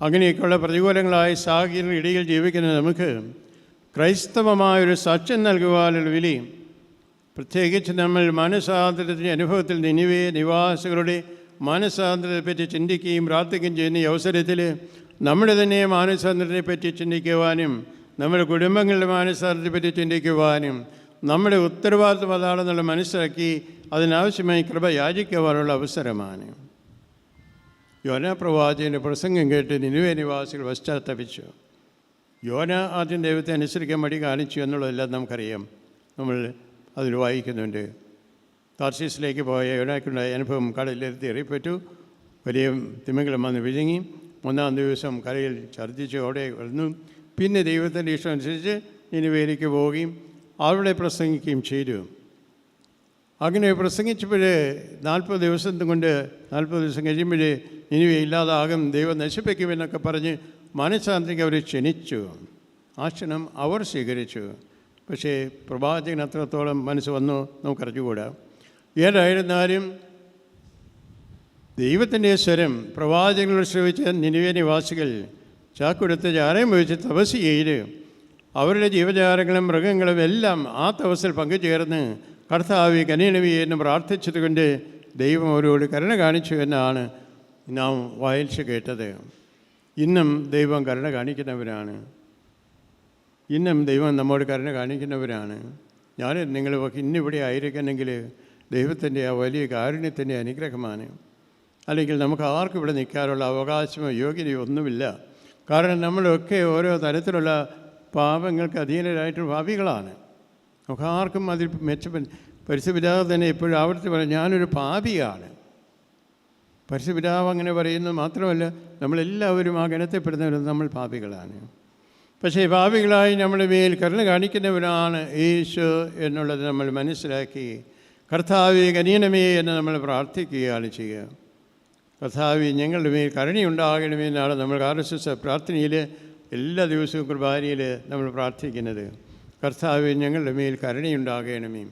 A: അങ്ങനെയൊക്കെയുള്ള പ്രതികൂലങ്ങളായ സാഹചര്യങ്ങൾ ഇടയിൽ ജീവിക്കുന്ന നമുക്ക് ക്രൈസ്തവമായൊരു സാക്ഷ്യം നൽകുവാനുള്ള വിലി പ്രത്യേകിച്ച് നമ്മൾ മാനസാന്തരത്തിന്റെ അനുഭവത്തിൽ നിനിവേ നിവാസികളുടെ മാനസാന്തരത്തെപ്പറ്റി ചിന്തിക്കുകയും പ്രാർത്ഥിക്കുകയും ചെയ്യുന്ന ഈ അവസരത്തിൽ നമ്മുടെ തന്നെ മാനസാന്തരത്തെപ്പറ്റി ചിന്തിക്കുവാനും നമ്മുടെ കുടുംബങ്ങളുടെ മാനസാന്തരത്തെപ്പറ്റി ചിന്തിക്കുവാനും നമ്മുടെ ഉത്തരവാദിത്വം അതാണെന്നുള്ള മനസ്സിലാക്കി അതിനാവശ്യമായി കൃപ യാചിക്കുവാനുള്ള അവസരമാണ്. യോനാപ്രവാചകന്റെ പ്രസംഗം കേട്ട് നിനുവേ നിവാസികൾ പശ്ചാത്തപിച്ചു. യോന ആദ്യം ദൈവത്തെ അനുസരിക്കാൻ മടി കാണിച്ചു എന്നുള്ളതെല്ലാം നമുക്കറിയാം. നമ്മൾ അതിൽ വായിക്കുന്നുണ്ട്. താർസീസിലേക്ക് പോയ യോനാക്കുണ്ടായ അനുഭവം കടലിലെത്തി എറിയപ്പെട്ടു. വലിയ തിമിംഗലം വന്ന് വിഴുങ്ങി. മൂന്നാം ദിവസം കരയിൽ ഛർദ്ദിച്ച് അവിടെ വന്നു പിന്നെ ദൈവത്തിന്റെ ഇഷ്ടം അനുസരിച്ച് നിനുവേലേക്ക് പോവുകയും അവിടെ പ്രസംഗിക്കുകയും ചെയ്തു. അങ്ങനെ പ്രസംഗിച്ചപ്പോൾ നാൽപ്പത് ദിവസം കൊണ്ട് നാൽപ്പത് ദിവസം കഴിയുമ്പോൾ ഇനി ഇല്ലാതാകും ദൈവം നശിപ്പിക്കുമെന്നൊക്കെ പറഞ്ഞ് മനസ്സാന്തരിക്ക് അവർ ക്ഷണിച്ചു. ആ ക്ഷണം അവർ സ്വീകരിച്ചു. പക്ഷേ പ്രവാചകൻ അത്രത്തോളം മനസ്സ് വന്നു നമുക്കറിഞ്ഞുകൂടാ. ഏതായിരുന്നാലും ദൈവത്തിന്റെ സ്വരം പ്രവാചകങ്ങളോട് ശ്രമിച്ച നിനുവേ നിവാസികൾ ചാക്കുടുത്ത് ചാരയും വഹിച്ച് തപസ് ചെയ്ത് അവരുടെ ജീവജാലങ്ങളും മൃഗങ്ങളും എല്ലാം ആ തപസ്സിൽ പങ്കുചേർന്ന് കർത്താവി കനീനവി എന്ന് പ്രാർത്ഥിച്ചതുകൊണ്ട് ദൈവം അവരോട് കരുണ കാണിച്ചു എന്നാണ് നാം വായിച്ചു കേട്ടത്. ഇന്നും ദൈവം കരുണ കാണിക്കുന്നവരാണ്. ഇന്നും ദൈവം നമ്മോട് കരുണ കാണിക്കുന്നവരാണ്. ഞാൻ നിങ്ങൾ ഇന്നിവിടെ ആയിരിക്കണമെങ്കിൽ ദൈവത്തിന്റെ ആ വലിയ കാരുണ്യത്തിന്റെ അനുഗ്രഹമാണ്. അല്ലെങ്കിൽ നമുക്ക് ആർക്കും ഇവിടെ നിൽക്കാനുള്ള അവകാശമോ യോഗ്യതയോ ഒന്നുമില്ല. കാരണം നമ്മളൊക്കെ ഓരോ തരത്തിലുള്ള പാപങ്ങൾക്ക് അധീനരായിട്ട് ഭാവികളാണ് നമുക്ക് ആർക്കും അതിൽ മെച്ചപ്പെ പരിശുപിതാവ് തന്നെ എപ്പോഴും ആവർത്തി പറഞ്ഞു ഞാനൊരു പാപിയാണ്. പരിശുപിതാവ് അങ്ങനെ പറയുന്നത് മാത്രമല്ല നമ്മളെല്ലാവരും ആ ഗണത്തിൽപ്പെടുന്നവരും നമ്മൾ പാപികളാണ്. പക്ഷേ പാപികളായി നമ്മുടെ മേൽ കരുണ കാണിക്കുന്നവരാണ് യേശു എന്നുള്ളത് നമ്മൾ മനസ്സിലാക്കി. കർത്താവെ കനിയണമേ എന്ന് നമ്മൾ പ്രാർത്ഥിക്കുകയാണ് ചെയ്യുക. കർത്താവ് ഞങ്ങളുടെ മേൽ കരുണയുണ്ടാകണമേ എന്നാണ് നമ്മൾ ആർ എസ് എസ് പ്രാർത്ഥനയിൽ എല്ലാ ദിവസവും കുർബാനയിൽ നമ്മൾ പ്രാർത്ഥിക്കുന്നത്. കർത്താവ് ഞങ്ങളുടെ മേൽ കരുണയുണ്ടാകണമേ.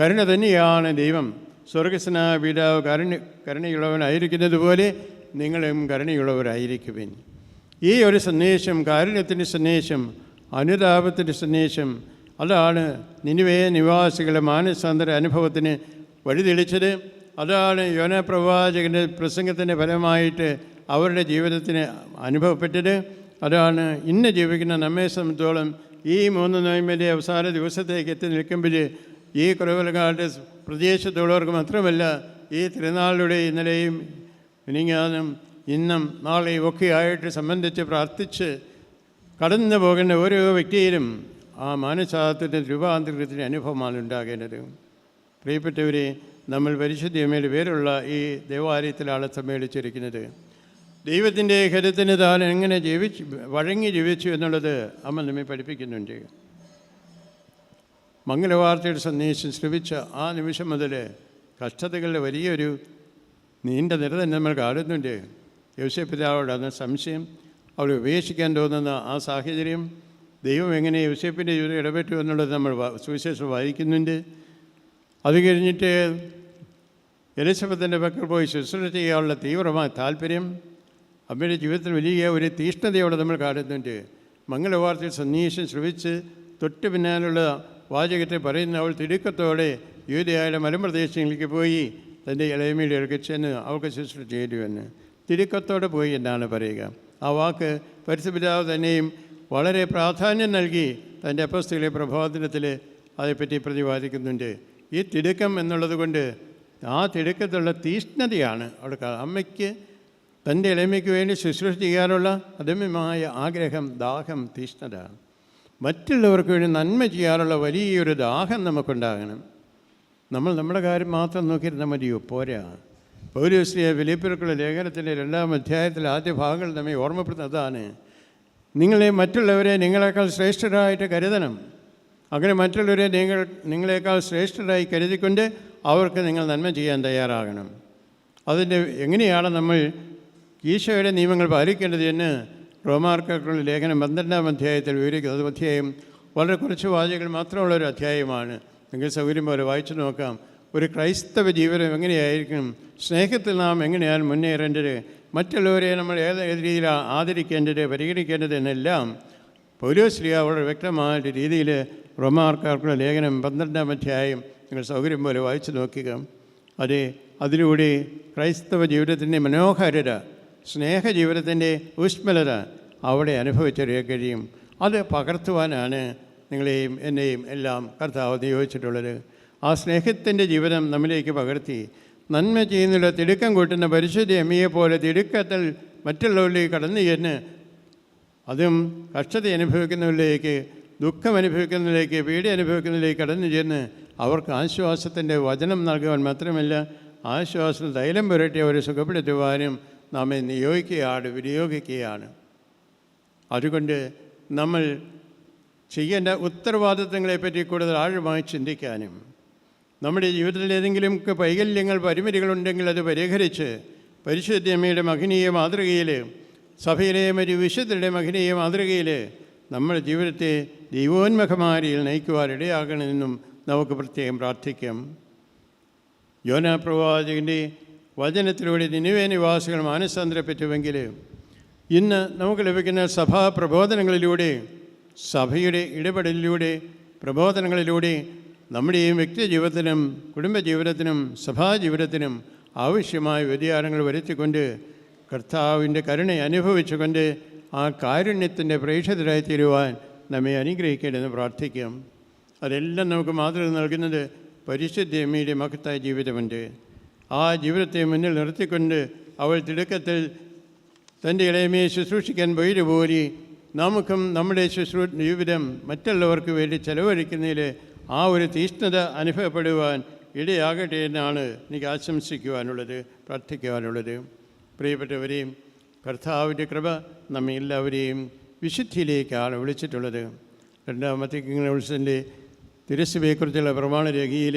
A: കരുണ തന്നെയാണ് ദൈവം. സ്വർഗസ്നായ പിതാവ് കരുണ കരുണയുള്ളവനായിരിക്കുന്നത് പോലെ നിങ്ങളും കരുണയുള്ളവരായിരിക്കുവിൻ. ഈ ഒരു സന്ദേശം കാരുണ്യത്തിന്റെ സന്ദേശം അനുതാപത്തിന്റെ സന്ദേശം അതാണ് നിനുവേ നിവാസികളുടെ മാനസാന്തര അനുഭവത്തിന് വഴിതെളിച്ചത്. അതാണ് യോന പ്രവാചകന്റെ പ്രസംഗത്തിന്റെ ഫലമായിട്ട് അവരുടെ ജീവിതത്തിന് അനുഭവപ്പെട്ടത്. അതാണ് ഇന്ന് ജീവിക്കുന്ന നമ്മെ സംബന്ധിച്ചോളം ഈ മൂന്ന് നോയമ്പിന്റെ അവസാന ദിവസത്തേക്ക് എത്തി നിൽക്കുമ്പോൾ ഈ കുറവലക്കാട്ട് പ്രദേശത്തുള്ളവർക്ക് മാത്രമല്ല ഈ തിരുനാളിലൂടെ ഇന്നലെയും മിനിങ്ങാനും ഇന്നും നാളെയും ഒക്കെ ആയിട്ട് സംബന്ധിച്ച് പ്രാർത്ഥിച്ച് കടന്നു പോകുന്ന ഓരോ വ്യക്തിയിലും ആ മാനസാത്വത്തിന്റെ രൂപാന്തരത്തിന്റെ അനുഭവമാണ് ഉണ്ടാകേണ്ടത്. പ്രിയപ്പെട്ടവരെ നമ്മൾ പരിശുദ്ധിയമ്മയുടെ പേരുള്ള ഈ ദേവാലയത്തിലാണ് സമ്മേളിച്ചിരിക്കുന്നത്. ദൈവത്തിന്റെ ഹരത്തിന് താൻ എങ്ങനെ ജീവിച്ചു വഴങ്ങി ജീവിച്ചു എന്നുള്ളത് അമ്മ നമ്മെ പഠിപ്പിക്കുന്നുണ്ട്. മംഗളവാർത്തയുടെ സന്ദേശം ശ്രമിച്ച ആ നിമിഷം മുതൽ കഷ്ടതകളുടെ വലിയൊരു നീണ്ട നിര തന്നെ നമ്മൾ കാണുന്നുണ്ട്. യോസേപ്പിതാവോട് അന്ന് സംശയം അവരെ ഉപേക്ഷിക്കാൻ തോന്നുന്ന ആ സാഹചര്യം ദൈവം എങ്ങനെ യോസേപ്പിന്റെ ജീവിതം ഇടപെട്ടു എന്നുള്ളത് നമ്മൾ സുവിശേഷം വായിക്കുന്നുണ്ട്. അത് കഴിഞ്ഞിട്ട് എലിസബത്തിന്റെ പക്കൽ പോയി ശുശ്രൂഷ ചെയ്യാനുള്ള തീവ്രമായ താല്പര്യം അമ്മയുടെ ജീവിതത്തിൽ വലിയ ഒരു തീഷ്ണതയോടെ നമ്മൾ കാണുന്നുണ്ട്. മംഗളവാർത്തയിൽ സന്ദേശം ശ്രമിച്ച് തൊട്ട് പിന്നാലുള്ള വാചകത്തെ പറയുന്ന അവൾ തിടുക്കത്തോടെ യൂതയായ മലമ്പ്രദേശങ്ങളിലേക്ക് പോയി തന്റെ ഇളയമയുടെ അടുക്കൽ ചെന്ന് അവൾക്ക് ശുശ്രൂഷ ചെയ്തുവെന്ന് തിടുക്കത്തോടെ പോയി എന്നാണ് പറയുക. ആ വാക്ക് പരിശുപിതാവ് തന്നെയും വളരെ പ്രാധാന്യം നൽകി തന്റെ അപ്പസ്തികളെ പ്രഭാതനത്തിൽ അതേപ്പറ്റി പ്രതിപാദിക്കുന്നുണ്ട്. ഈ തിടുക്കം എന്നുള്ളത് കൊണ്ട് ആ തിടുക്കത്തുള്ള തീഷ്ണതയാണ് അവിടെ അമ്മയ്ക്ക് തന്റെ ഇളമയ്ക്ക് വേണ്ടി ശുശ്രൂഷ ചെയ്യാനുള്ള അദമ്യമായ ആഗ്രഹം ദാഹം തീഷ്ണത. മറ്റുള്ളവർക്ക് വേണ്ടി നന്മ ചെയ്യാനുള്ള വലിയൊരു ദാഹം നമുക്കുണ്ടാകണം. നമ്മൾ നമ്മുടെ കാര്യം മാത്രം നോക്കിയിരുന്നാൽ മതിയോ? പോരാ. പൗരശ്രീയ വിലയിപ്പിറക്കുള്ള ലേഖനത്തിന്റെ രണ്ടാം അധ്യായത്തിലെ ആദ്യ ഭാഗങ്ങൾ നമ്മെ ഓർമ്മപ്പെടുത്തുന്നതാണ് നിങ്ങളെ മറ്റുള്ളവരെ നിങ്ങളെക്കാൾ ശ്രേഷ്ഠരായിട്ട് കരുതണം. അങ്ങനെ മറ്റുള്ളവരെ നിങ്ങൾ നിങ്ങളെക്കാൾ ശ്രേഷ്ഠരായി കരുതിക്കൊണ്ട് അവർക്ക് നിങ്ങൾ നന്മ ചെയ്യാൻ തയ്യാറാകണം. അതിന്റെ എങ്ങനെയാണ് നമ്മൾ ഈശോയുടെ നിയമങ്ങൾ പാലിക്കേണ്ടത് എന്ന് റോമാർക്കുള്ള ലേഖനം പന്ത്രണ്ടാം അധ്യായത്തിൽ വിവരിക്കുന്നത് അധ്യായം. വളരെ കുറച്ച് വാചകങ്ങൾ മാത്രമുള്ള ഒരു അധ്യായമാണ്. നിങ്ങൾ സൗകര്യം പോലെ വായിച്ചു നോക്കാം. ഒരു ക്രൈസ്തവ ജീവിതം എങ്ങനെയായിരിക്കും? സ്നേഹത്തിൽ നാം എങ്ങനെയാണ് മുന്നേറേണ്ടത്? മറ്റുള്ളവരെ നമ്മൾ ഏത് രീതിയിലാണ് ആദരിക്കേണ്ടത് പരിഗണിക്കേണ്ടത് എന്നെല്ലാം പൗലോശ്രീയ വളരെ വ്യക്തമായ രീതിയിൽ റോമാർക്കാർക്കുള്ള ലേഖനം പന്ത്രണ്ടാം അധ്യായം. നിങ്ങൾ സൗകര്യം പോലെ വായിച്ചു നോക്കുക. അത് അതിലൂടെ ക്രൈസ്തവ ജീവിതത്തിന്റെ മനോഹാരിത സ്നേഹ ജീവിതത്തിന്റെ ഊഷ്മലത അവിടെ അനുഭവിച്ചറിയാൻ കഴിയും. അത് പകർത്തുവാനാണ് നിങ്ങളെയും എന്നെയും എല്ലാം കർത്താവ് നിയോഗിച്ചിട്ടുള്ളത്. ആ സ്നേഹത്തിന്റെ ജീവിതം നമ്മിലേക്ക് പകർത്തി. നന്മ ചെയ്യുന്നുള്ള തിടുക്കം കൂട്ടുന്ന പരിശുദ്ധി അമ്മയെ പോലെ തിടുക്കത്തിൽ മറ്റുള്ളവരിലേക്ക് കടന്നു ചെന്ന് അതും കഷ്ടത അനുഭവിക്കുന്നവരിലേക്ക് ദുഃഖം അനുഭവിക്കുന്നതിലേക്ക് പീഡ അനുഭവിക്കുന്നതിലേക്ക് കടന്നു ചെന്ന് അവർക്ക് ആശ്വാസത്തിന്റെ വചനം നൽകുവാൻ മാത്രമല്ല ആശ്വാസം തൈലം പുരട്ടി അവരെ സുഖപ്പെടുത്തുവാനും നമ്മെ നിയോഗിക്കുകയാണ് വിനിയോഗിക്കുകയാണ് അതുകൊണ്ട് നമ്മൾ ചെയ്യേണ്ട ഉത്തരവാദിത്തങ്ങളെപ്പറ്റി കൂടുതൽ ആഴമായി ചിന്തിക്കാനും നമ്മുടെ ജീവിതത്തിൽ ഏതെങ്കിലും വൈകല്യങ്ങൾ പരിമിതികളുണ്ടെങ്കിൽ അത് പരിഹരിച്ച് പരിശുദ്ധമ്മയുടെ മഹനീയ മാതൃകയിൽ സഭയിലെ ഒരു വിശുദ്ധരുടെ മഹനീയ മാതൃകയിൽ നമ്മുടെ ജീവിതത്തെ നയിക്കുവാൻ ഇടയാകണമെന്നും നമുക്ക് പ്രത്യേകം പ്രാർത്ഥിക്കാം. യോന പ്രവാചകന്റെ വചനത്തിലൂടെ നിനുവേ നിവാസികൾ മാനസാന്തരപ്പെട്ടുവെങ്കിൽ ഇന്ന് നമുക്ക് ലഭിക്കുന്ന സഭാ പ്രബോധനങ്ങളിലൂടെ സഭയുടെ ഇടപെടലിലൂടെ പ്രബോധനങ്ങളിലൂടെ നമ്മുടെയും വ്യക്തി ജീവിതത്തിനും കുടുംബജീവിതത്തിനും സഭാജീവിതത്തിനും ആവശ്യമായ വ്യതിയാനങ്ങൾ വരുത്തിക്കൊണ്ട് കർത്താവിന്റെ കരുണ അനുഭവിച്ചുകൊണ്ട് ആ കാരുണ്യത്തിന്റെ പ്രേക്ഷിതരായി തീരുവാൻ നമ്മെ അനുഗ്രഹിക്കണമെന്ന് പ്രാർത്ഥിക്കാം. അതെല്ലാം നമുക്ക് മാതൃക നൽകുന്നത് പരിശുദ്ധ അമ്മയുടെ മഹത്തായ ജീവിതമുണ്ട്. ആ ജീവിതത്തെ മുന്നിൽ നിർത്തിക്കൊണ്ട് അവൾ തിടുക്കത്തിൽ തന്റെ ഇളയമയെ ശുശ്രൂഷിക്കാൻ പോയി നമുക്കും നമ്മുടെ ശുശ്രൂ ജീവിതം മറ്റുള്ളവർക്ക് വേണ്ടി ചെലവഴിക്കുന്നതിൽ ആ ഒരു തീഷ്ണത അനുഭവപ്പെടുവാൻ ഇടയാകട്ടെ എന്നാണ് എനിക്ക് ആശംസിക്കുവാനുള്ളത് പ്രാർത്ഥിക്കുവാനുള്ളത്. പ്രിയപ്പെട്ടവരെയും കർത്താവിന്റെ കൃപ നമ്മെ എല്ലാവരെയും വിശുദ്ധിയിലേക്കാണ് വിളിച്ചിട്ടുള്ളത്. രണ്ടാമത്തെ കിങ്സിന്റെ തിരുസഭയെക്കുറിച്ചുള്ള പ്രമാണരേഖയിൽ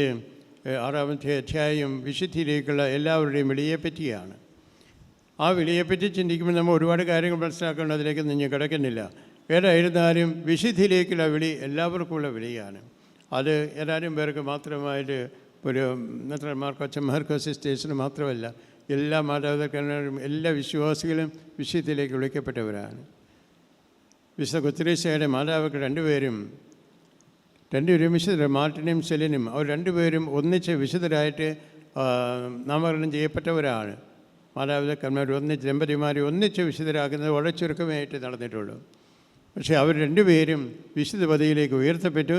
A: ആറാമത്തെ അധ്യായം വിശുദ്ധിയിലേക്കുള്ള എല്ലാവരുടെയും വിളിയെപ്പറ്റിയാണ് ആ വിളിയെപ്പറ്റി ചിന്തിക്കുമ്പോൾ നമ്മൾ ഒരുപാട് കാര്യങ്ങൾ മനസ്സിലാക്കേണ്ട അതിലേക്ക് നിങ്ങൾ കിടക്കുന്നില്ല. ഏതായിരുന്നാലും വിശുദ്ധിയിലേക്കുള്ള വിളി എല്ലാവർക്കുമുള്ള വിളിയാണ്. അത് ഏതാനും പേർക്ക് മാത്രമായിട്ട് ഒരു മെത്രന്മാർക്കോ അച്ഛന്മാർക്കോ സിസ്റ്റേഴ്സിന് മാത്രമല്ല എല്ലാ മാതാപിതാക്കളും എല്ലാ വിശ്വാസികളും വിശുദ്ധിയിലേക്ക് വിളിക്കപ്പെട്ടവരാണ്. വിശുദ്ധ കുത്തിരീശയുടെ മാതാപിതാക്കൾ രണ്ടുപേരും രണ്ടുപേരും വിശുദ്ധർ മാർട്ടിനും സെലിനും അവർ രണ്ടുപേരും ഒന്നിച്ച് വിശുദ്ധരായിട്ട് നാമകരണം ചെയ്യപ്പെട്ടവരാണ്. മാതാപിതാക്കന്മാർ ഒന്നിച്ച് ദമ്പതിമാരെ ഒന്നിച്ച് വിശുദ്ധരാക്കുന്നത് വളരെ ചുരുക്കമായിട്ട് നടന്നിട്ടുള്ളൂ. പക്ഷേ അവർ രണ്ടുപേരും വിശുദ്ധ പദവിയിലേക്ക് ഉയർത്തപ്പെട്ടു.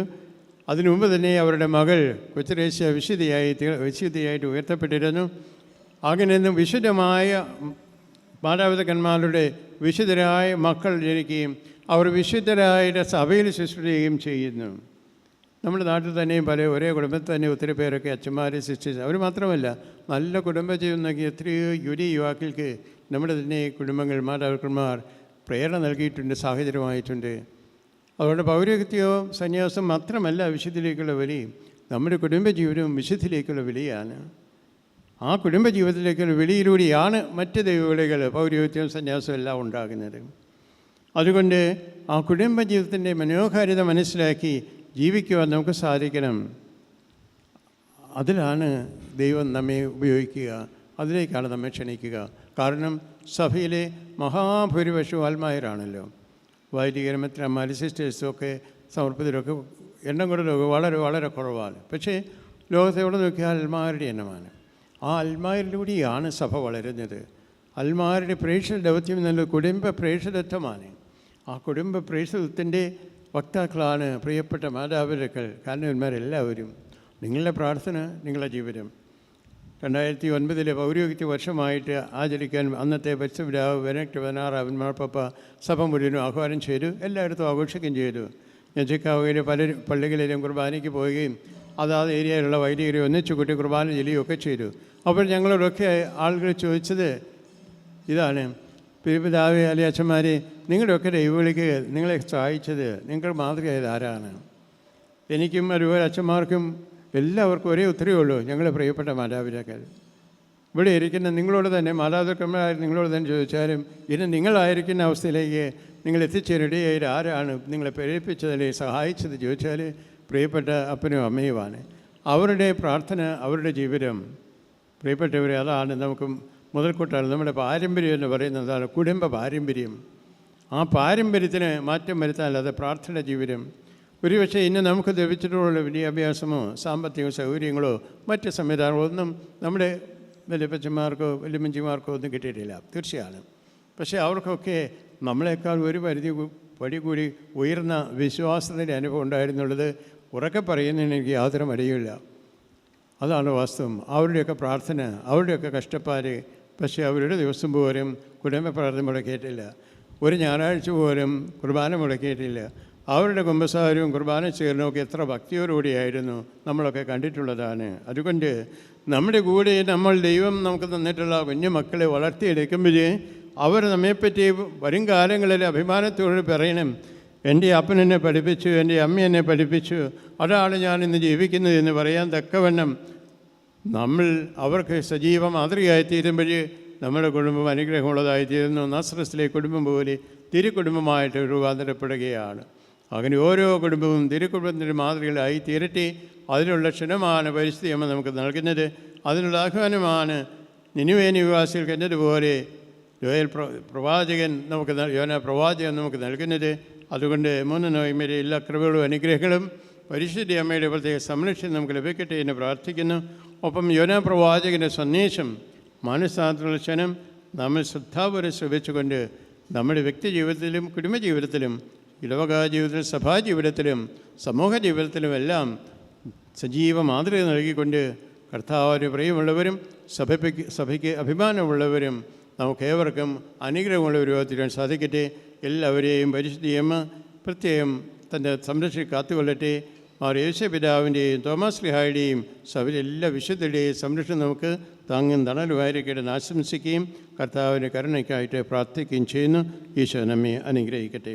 A: അതിനു മുമ്പ് തന്നെ അവരുടെ മകൾ കൊച്ചുരേശ്യ വിശുദ്ധിയായി വിശുദ്ധിയായിട്ട് ഉയർത്തപ്പെട്ടിരുന്നു. അങ്ങനെയൊന്നും വിശുദ്ധമായ മാതാപിതാക്കന്മാരുടെ വിശുദ്ധരായ മക്കൾ ജനിക്കുകയും അവർ വിശുദ്ധരായ സഭയിൽ ശുശ്രൂഷിക്കുകയും ചെയ്യുന്നു. നമ്മുടെ നാട്ടിൽ തന്നെയും പല ഒരേ കുടുംബത്തിൽ തന്നെ ഒത്തിരി പേരൊക്കെ അച്ഛന്മാരെ സിസ്റ്റേഴ്സ് അവർ മാത്രമല്ല നല്ല കുടുംബജീവൻ നൽകിയ എത്രയോ യുരി യുവാക്കൾക്ക് നമ്മുടെ തന്നെ കുടുംബങ്ങൾ മാതാപിതാക്കന്മാർ പ്രേരണ നൽകിയിട്ടുണ്ട് സാഹചര്യമായിട്ടുണ്ട്. അതുകൊണ്ട് പൗരോഹിത്യമോ സന്യാസം മാത്രമല്ല വിശുദ്ധിയിലേക്കുള്ള വിലയും നമ്മുടെ കുടുംബജീവിതവും വിശുദ്ധിയിലേക്കുള്ള വിളിയാണ് ആ കുടുംബജീവിതത്തിലേക്കുള്ള വിളിയിലൂടെയാണ് മറ്റ് ദൈവവിളികൾ പൗരോഹിത്യവും സന്യാസവും എല്ലാം ഉണ്ടാകുന്നത്. അതുകൊണ്ട് ആ കുടുംബജീവിതത്തിന്റെ മനോഹാരിത മനസ്സിലാക്കി ജീവിക്കുവാൻ നമുക്ക് സാധിക്കണം. അതിലാണ് ദൈവം നമ്മെ ഉപയോഗിക്കുക. അതിലേക്കാണ് നമ്മെ ക്ഷണിക്കുക. കാരണം സഭയിലെ മഹാഭൂരിപക്ഷവും ആത്മായരാണല്ലോ വൈദികരും മെത്രന്മാർ സിസ്റ്റേഴ്സും ഒക്കെ സമർപ്പിതരൊക്കെ എണ്ണം കൂടുതലൊക്കെ വളരെ വളരെ കുറവാണ്. പക്ഷേ ലോകത്തെ എവിടെ നോക്കിയാൽ അൽമാരുടെ എണ്ണമാണ്. ആ അൽമാരിലൂടെയാണ് സഭ വളരുന്നത്. അൽമാരുടെ പ്രേക്ഷക ദൗത്യം എന്നുള്ളത് കുടുംബ പ്രേക്ഷകത്വമാണ് ആ കുടുംബ പ്രേക്ഷകത്വത്തിന്റെ വക്താക്കളാണ് പ്രിയപ്പെട്ട മാതാപിതാക്കൾ കാരണവന്മാരെല്ലാവരും. നിങ്ങളുടെ പ്രാർത്ഥന നിങ്ങളുടെ ജീവിതം. രണ്ടായിരത്തി ഒൻപതിലെ പൗരോഹിത്യ വർഷമായിട്ട് ആചരിക്കാൻ അന്നത്തെ പരിശുദ്ധരാവ് വെനക്ട് പതിനാറാവൻ മാർപ്പപ്പ സഭ മുഴുവനും ആഹ്വാനം ചെയ്തു എല്ലായിടത്തും ആഘോഷിക്കുകയും ചെയ്തു. ഞാൻ ചിക്കാഗോയിലെ പല പള്ളികളിലും കുർബാനയ്ക്ക് പോവുകയും അതാത് ഏരിയയിലുള്ള വൈദികരെ ഒന്നിച്ചു കൂട്ടി കുർബാന ചെല്ലുകയൊക്കെ ചെയ്തു. അപ്പോൾ ഞങ്ങളോടൊക്കെ ആളുകൾ ചോദിച്ചത് ഇതാണ് പിതാവെ അല്ലെ അച്ഛന്മാരെ നിങ്ങളുടെയൊക്കെ ദൈവവിളിക്ക് നിങ്ങളെ സഹായിച്ചത് നിങ്ങൾ മാതൃകയായത് ആരാണ്? എനിക്കും അതുപോലെ അച്ഛന്മാർക്കും എല്ലാവർക്കും ഒരേ ഉത്തരവേ ഉള്ളൂ ഞങ്ങളെ പ്രിയപ്പെട്ട മാതാപിതാക്കൾ. ഇവിടെ ഇരിക്കുന്ന നിങ്ങളോട് തന്നെ മാതാപിതാക്കന്മാർ നിങ്ങളോട് തന്നെ ചോദിച്ചാലും ഇനി നിങ്ങളായിരിക്കുന്ന അവസ്ഥയിലേക്ക് നിങ്ങൾ എത്തിച്ചേരുകയായിട്ട് ആരാണ് നിങ്ങളെ പ്രേരിപ്പിച്ചതിൽ സഹായിച്ചത് ചോദിച്ചാൽ പ്രിയപ്പെട്ട അപ്പനും അമ്മയുമാണ്. അവരുടെ പ്രാർത്ഥന അവരുടെ ജീവിതം പ്രിയപ്പെട്ടവരെ അതാണ് നമുക്ക് മുതൽക്കൂട്ടാണ്. നമ്മുടെ പാരമ്പര്യം എന്ന് പറയുന്നത് എന്താണ്? കുടുംബ പാരമ്പര്യം. ആ പാരമ്പര്യത്തിന് മാറ്റം വരുത്താനല്ലാതെ പ്രാർത്ഥന ജീവിതം. ഒരുപക്ഷെ ഇന്ന് നമുക്ക് ലഭിച്ചിട്ടുള്ള വിദ്യാഭ്യാസമോ സാമ്പത്തിക സൗകര്യങ്ങളോ മറ്റ് സംവിധാനങ്ങളോ ഒന്നും നമ്മുടെ വലിയപ്പച്ചന്മാർക്കോ വലിയമ്മച്ചിമാർക്കോ ഒന്നും കിട്ടിയിട്ടില്ല. തീർച്ചയാണ്. പക്ഷേ അവർക്കൊക്കെ നമ്മളെക്കാൾ ഒരു പരിധി പടി കൂടി ഉയർന്ന വിശ്വാസത്തിന്റെ അനുഭവം ഉണ്ടായിരുന്നുള്ളത് ഉറക്കെ പറയുന്നതിന് എനിക്ക് യാതൊരു മടിയുമില്ല. അതാണ് വാസ്തവം. അവരുടെയൊക്കെ പ്രാർത്ഥന അവരുടെയൊക്കെ കഷ്ടപ്പാട് പക്ഷേ അവരുടെ ദിവസം പോലും കുടുംബ പ്രാർത്ഥന മുടക്കിയിട്ടില്ല. ഒരു ഞായറാഴ്ച പോലും കുർബാന മുടക്കിയിട്ടില്ല. അവരുടെ കുമ്പസാരവും കുർബാന ചേർന്നൊക്കെ എത്ര ഭക്തിയോടുകൂടിയായിരുന്നു നമ്മളൊക്കെ കണ്ടിട്ടുള്ളതാണ്. അതുകൊണ്ട് നമ്മുടെ കൂടെ നമ്മൾ ദൈവം നമുക്ക് തന്നിട്ടുള്ള കുഞ്ഞു മക്കളെ വളർത്തിയെടുക്കുമ്പോൾ അവർ നമ്മെപ്പറ്റി വരും കാലങ്ങളിൽ അഭിമാനത്തോട് പറയണം. എന്റെ അപ്പൻ എന്നെ പഠിപ്പിച്ചു എന്റെ അമ്മ എന്നെ പഠിപ്പിച്ചു. അതാണ് ഞാൻ ഇന്ന് ജീവിക്കുന്നത് എന്ന് പറയാൻ തക്കവണ്ണം നമ്മൾ അവർക്ക് സജീവ മാതൃകയായി തീരുമ്പോൾ നമ്മുടെ കുടുംബം അനുഗ്രഹമുള്ളതായിത്തീരുന്നു. നസ്രസിലെ കുടുംബം പോലെ തിരുക്കുടുംബമായിട്ട് രൂപാന്തരപ്പെടുകയാണ്. അങ്ങനെ ഓരോ കുടുംബവും തിരുക്കുടുംബത്തിന്റെ മാതൃകയിലായി തീരട്ടെ. അതിനുള്ള ക്ഷണമാണ് പരിസ്ഥിതി അമ്മ നമുക്ക് നൽകുന്നത്. അതിനുള്ള ആഹ്വാനമാണ് നിനുവേ നിവാസികൾക്ക് എന്നതുപോലെ ജോയൽ പ്ര- പ്രവാചകൻ നമുക്ക് യോന പ്രവാചകൻ നമുക്ക് നൽകുന്നത്. അതുകൊണ്ട് മൂന്ന് നോയിമരെ എല്ലാ കൃപകളും അനുഗ്രഹങ്ങളും പരിശുദ്ധി അമ്മയുടെ പ്രത്യേക സംരക്ഷണം നമുക്ക് ലഭിക്കട്ടെ എന്ന് പ്രാർത്ഥിക്കുന്നു. ഒപ്പം യോന പ്രവാചകന്റെ സന്ദേശം ക്ഷണം നമ്മൾ ശ്രദ്ധാപൂരം ശ്രമിച്ചുകൊണ്ട് നമ്മുടെ വ്യക്തി ജീവിതത്തിലും കുടുംബ ജീവിതത്തിലും ഇടവക ജീവിതത്തിലും സഭാ ജീവിതത്തിലും സമൂഹ ജീവിതത്തിലുമെല്ലാം സജീവ മാതൃക നൽകിക്കൊണ്ട് കർത്താവിന് പ്രിയമുള്ളവരും സഭയ്ക്ക് സഭയ്ക്ക് അഭിമാനമുള്ളവരും നമുക്കേവർക്കും അനുഗ്രഹമുള്ളവരും തീരാൻ സാധിക്കട്ടെ. എല്ലാവരെയും പരിശുദ്ധിയും പ്രത്യേകം തന്റെ സംരക്ഷിച്ച് കാത്തുകൊള്ളട്ടെ. മാർ യേശുപിതാവിന്റെയും തോമസ് ലിഹായുടെയും സവരെല്ലാ വിശുദ്ധരുടെയും സംരക്ഷണം നമുക്ക് താങ്ങും തണലുമായിരിക്കട്ടെ ആശംസിക്കുകയും കർത്താവിന്റെ കരുണയ്ക്കായിട്ട് പ്രാർത്ഥിക്കുകയും ചെയ്യുന്നു. ഈശോ നമ്മെ അനുഗ്രഹിക്കട്ടെ.